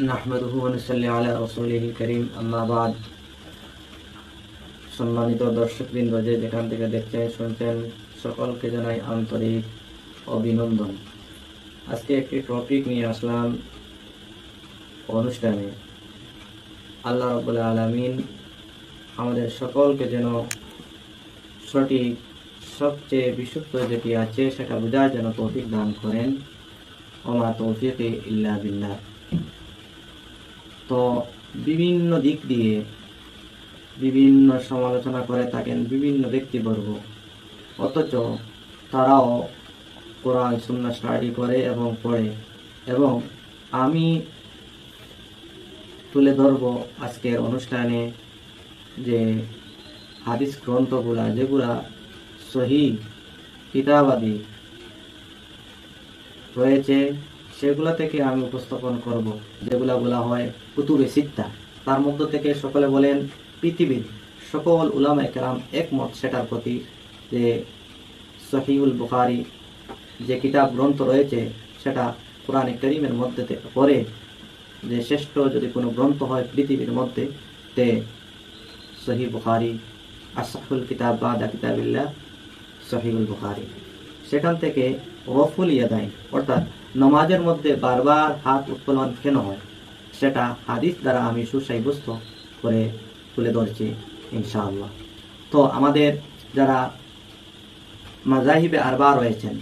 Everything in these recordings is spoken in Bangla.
নাহমাদুহু ওয়া নুসাল্লি আলা রাসূলিল কারীম আম্মা বাদ। সম্মানিত দর্শকবৃন্দ, যে যেখান থেকে দেখছেন শুনছেন, সকলকে জানাই আন্তরিক অভিনন্দন। আজকে একটি টপিক নিয়ে আসলাম অনুষ্ঠানে। আল্লাহ রাব্বুল আলামিন আমাদের সকলকে যেন সঠিক, সবচেয়ে বিশুদ্ধ যেটি আছে, সেটা বোঝার যেন তৌফিক দান করেন। ওমা তৌফিক ইল্লা বিল্লাহ। তো বিভিন্ন দিক দিয়ে বিভিন্ন সমালোচনা করে থাকেন বিভিন্ন ব্যক্তিবর্গ। অথচ তারাও কোরআন, সুন্না স্টাডি করে এবং পড়ে। এবং আমি তুলে ধরব আজকের অনুষ্ঠানে যে হাদিস গ্রন্থগুলা, যেগুলা সহি কিতাবাদি রয়েছে। সেগুলো থেকে আমি উপস্থাপন করব, যেগুলা বলা হয় কুতুবে সিত্তা। তার মধ্য থেকে সকলে বলেন পৃথিবীর সকল উলামা একরাম একমত সেটার প্রতি যে সহিউল বুখারি যে কিতাব গ্রন্থ রয়েছে, সেটা কোরআনে করিমের মধ্যে পড়ে, যে শ্রেষ্ঠ যদি কোনো গ্রন্থ হয় পৃথিবীর মধ্যে, তে সহি বুখারি আসাহুল কিতাব বাদা কিতাবিল্লাহ সহিউল বুখারি। সেখান থেকে রফুল ইয়াদাইন, অর্থাৎ নমাজের মধ্যে বারবার হাত উত্তোলন কেন হয়? সেটা হাদিস দ্বারা আমি সুসাব্যস্ত করে তুলে ধরছি, ইনশাআল্লাহ। তো আমাদের যারা মাজাহিবে আরবা রয়েছেন,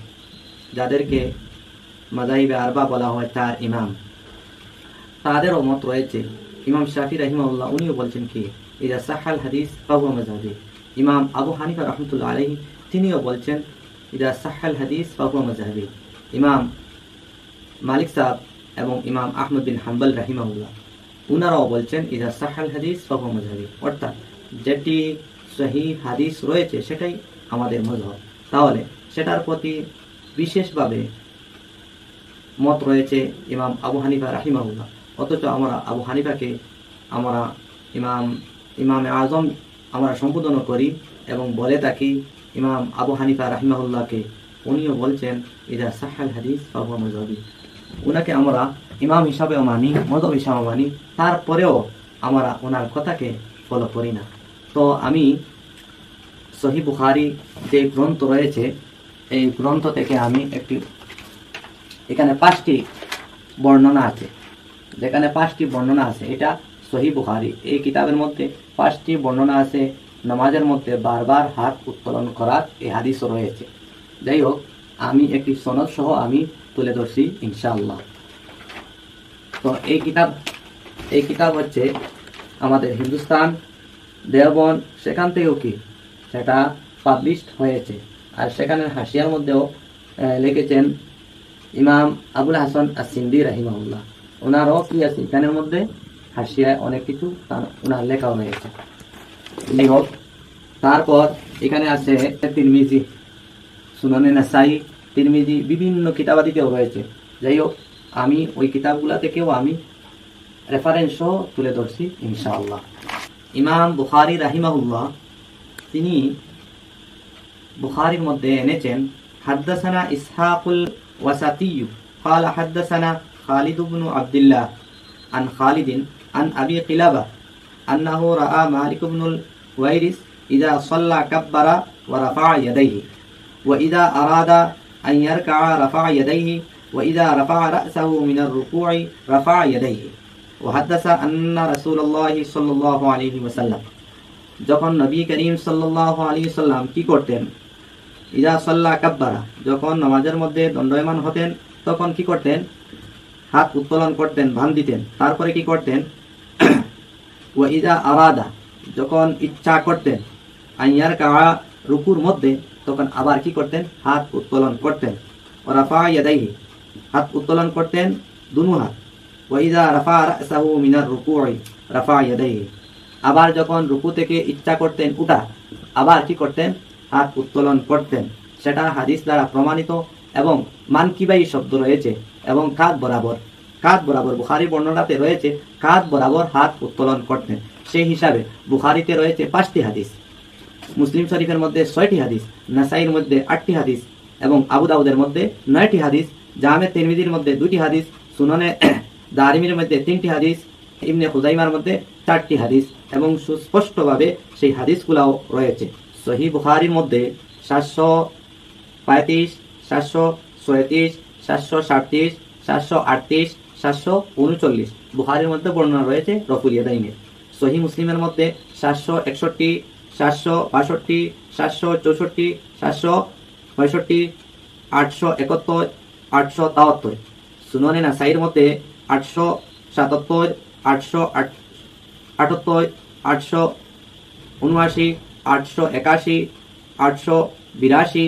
যাদেরকে মাজাহিবে আরবা বলা হয় তার ইমাম, তাদেরও মত রয়েছে। ইমাম শাফি রহিমাউল্লাহ উনিও বলছেন কি ইদা সাহাল হাদিস বাবু মজাবি ইমাম আবু হানিফা রহমতুল্লাহ আলহী তিনিও বলছেন ইদা সাহাল হাদিস বাবু মজাবি ইমাম মালিক সাহ এবং ইমাম আহমদ বিন হাম্বল রাহিমাউল্লাহ উনারাও বলছেন, ইদা সাহাল হাদিস বাবু মজাবি অর্থাৎ যেটি সহি হাদিস রয়েছে, সেটাই আমাদের মজহব তাহলে সেটার প্রতি বিশেষভাবে মত রয়েছে ইমাম আবু হানিফা রাহিমাউল্লাহ অথচ আমরা আবু হানিফাকে আমরা ইমাম ইমাম আজম আমরা সম্বোধন করি এবং বলে থাকি, ইমাম আবু হানিফা রাহিমাহুল্লাহকে। উনিও বলছেন, ইদা সাহাল হাদিস বাবু মজহবি উনাকে আমরা ইমাম হিসাবেও মানি মজহব হিসাবে মানি, তারপরেও আমরা ওনার কথাকে ফলো করি না। তো আমি সহি বুখারি যে গ্রন্থ রয়েছে, এই গ্রন্থ থেকে আমি একটি, এখানে পাঁচটি বর্ণনা আছে। যেখানে পাঁচটি বর্ণনা আছে, এটা সহি বুখারি। এই কিতাবের মধ্যে পাঁচটি বর্ণনা আছে, নামাজের মধ্যে বারবার হাত উত্তোলন করার এই হাদিসও রয়েছে। যাই হোক আমি একটি সনদ সহ আমি তুলে ধরছি, ইনশাআল্লাহ। তো এই কিতাব এই কিতাব হচ্ছে আমাদের হিন্দুস্তান দেওবন সেখান থেকেও কি? সেটা পাবলিশড হয়েছে। আর সেখানে হাসিয়ার মধ্যেও লিখেছেন ইমাম আবুল হাসান আসিন্দি রাহিমাউল্লাহ ওনারও কি আছে? এখানের মধ্যে হাসিয়ায় অনেক কিছু ওনার লেখাও রয়েছে। তারপর এখানে আছে তিরমিজি। সুনানে নাসাই তিরমিজি বিভিন্ন কিতাবাদিতেও রয়েছে যাই হোক আমি ওই কিতাবগুলা থেকেও আমি রেফারেন্সও তুলে ধরছি ইনশাআল্লাহ ইমাম বুখারি রাহিমাহুল্লাহ তিনি বুখারির মধ্যে এনেছেন হাদ্দাসানা ইসহাকুল ওয়াসাতিয়ু قال حدثنا خالد بن عبد الله عن خالد عن أبي قلابة أنه رأى مالك بن الويرس إذا صلى كبر ورفع يديه وإذا أراد أن يركع رفع يديه وإذا رفع رأسه من الركوع رفع يديه وحدث أن رسول الله صلى الله عليه وسلم যখন নবী করিম সাল্লাহ আলী সাল্লাম কি করতেন ইজা সাল্লাহ কাব্বারা যখন নামাজের মধ্যে দণ্ডয়মান হতেন তখন কি করতেন হাত উত্তোলন করতেন বান দিতেন তারপরে কি করতেন ও ইজা আরাদা যখন ইচ্ছা করতেন আইয়ার কাওয়া রুকুর মধ্যে তখন আবার কি করতেন? হাত উত্তোলন করতেন। ও রাফা ইয়াদাইহি। হাত উত্তোলন করতেন দুনু হাত। ও ইজা রাফা রাসাহু মিনার রুকুই রাফা ইয়াদাইহি। আবার যখন রুকু থেকে ইচ্ছা করতেন উঠা, আবার কি করতেন? হাত উত্তোলন করতেন। সেটা হাদিস দ্বারা প্রমাণিত এবং মানকিবাই শব্দ রয়েছে এবং কাঁধ বরাবর কাঁধ বরাবর বুখারি বর্ণনাতে রয়েছে, কাঁধ বরাবর হাত উত্তোলন করতেন। সেই হিসাবে বুখারিতে রয়েছে পাঁচটি হাদিস। মুসলিম শরীফের মধ্যে ছয়টি হাদিস, নাসাইর মধ্যে আটটি হাদিস এবং আবু দাউদের মধ্যে নয়টি হাদিস, জামে তিরমিজির মধ্যে দুটি হাদিস, সুননে দারিমির মধ্যে তিনটি হাদিস, ইবনে হুজাইমার মধ্যে চারটি হাদিস এবং সুস্পষ্টভাবে সেই হাদিসগুলাও রয়েছে। সহি বুখারির মধ্যে সাতশো পঁয়ত্রিশ, সাতশো ছয়ত্রিশ, সাতশো সাতত্রিশ সাতশো আটত্রিশ, সাতশো উনচল্লিশ। বুহারির মধ্যে বর্ণনা রয়েছে রফুল ইয়াদাইনের। সহি মুসলিমের মধ্যে সাতশো একষট্টি সাতশো বাষট্টি সাতশো চৌষট্টি সাতশো পঁয়ষট্টি, আটশো একাত্তর, আটশো তাহাত্তর সুননে নাসাইর মধ্যে আটশো সাতাত্তর, আটশো আট, আটাত্তর, আটশো উনআশি, আটশো একাশি, আটশো বিরাশি,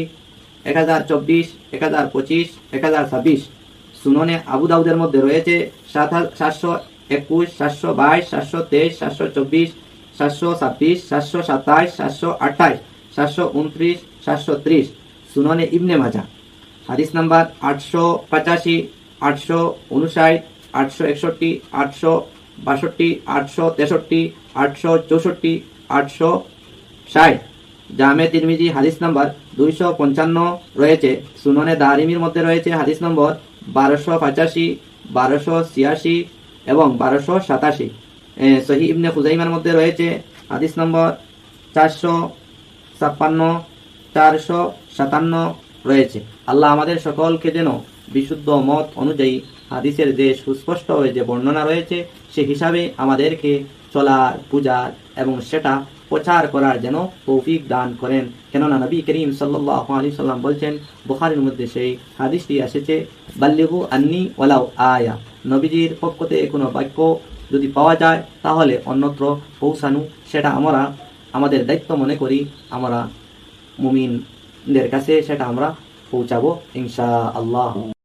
এক হাজার চব্বিশ, এক হাজার পঁচিশ, এক হাজার ছাব্বিশ। সুননে আবু দাউদের মধ্যে রয়েছে সাত সাতশো একুশ, সাতশো বাইশ, সাতশো তেইশ, সাতশো চব্বিশ সাতশো ছাব্বিশ সাতশো সাতাইশ সাতশো আঠাইশ সাতশো উনত্রিশ, সাতশো ত্রিশ। সুননে ইবনে মাজা হাদিস নাম্বার আটশো পঁচাশি, আটশো উনষাট, আটশো একষট্টি, আটশো বাষট্টি, আটশো তেষট্টি, আটশো চৌষট্টি, আটশো ষাট। জামে তিরমিজি হাদিস নাম্বার দুইশো পঞ্চান্ন রয়েছে। সুননে দারিমির মধ্যে রয়েছে হাদিস নম্বর বারোশো পঁচাশি, বারোশো ছিয়াশি এবং বারোশো সাতাশি। সহি ইবনে খুজাইমার মধ্যে রয়েছে হাদিস নম্বর চারশো ছাপ্পান্ন, চারশো সাতান্ন রয়েছে। আল্লাহ আমাদের সকলকে যেন বিশুদ্ধ মত অনুযায়ী হাদিসের যে সুস্পষ্ট যে বর্ণনা রয়েছে, সে হিসাবে আমাদেরকে চলার, পূজার এবং সেটা প্রচার করার যেন তৌফিক দান করেন। কেননা নবী করিম সাল্লাহ আলী সাল্লাম বলছেন, বুখারির মধ্যে সেই হাদিসটি এসেছে বাল্লিহু আন্নি ওলাও আয়া। নবীজির পক্ষ থেকে কোনো বাক্য যদি পাওয়া যায়, তাহলে অন্যত্র পৌঁছানো। সেটা আমরা আমাদের দায়িত্ব মনে করি, আমরা মুমিনদের কাছে সেটা আমরা পৌঁছাবো ইনশা আল্লাহ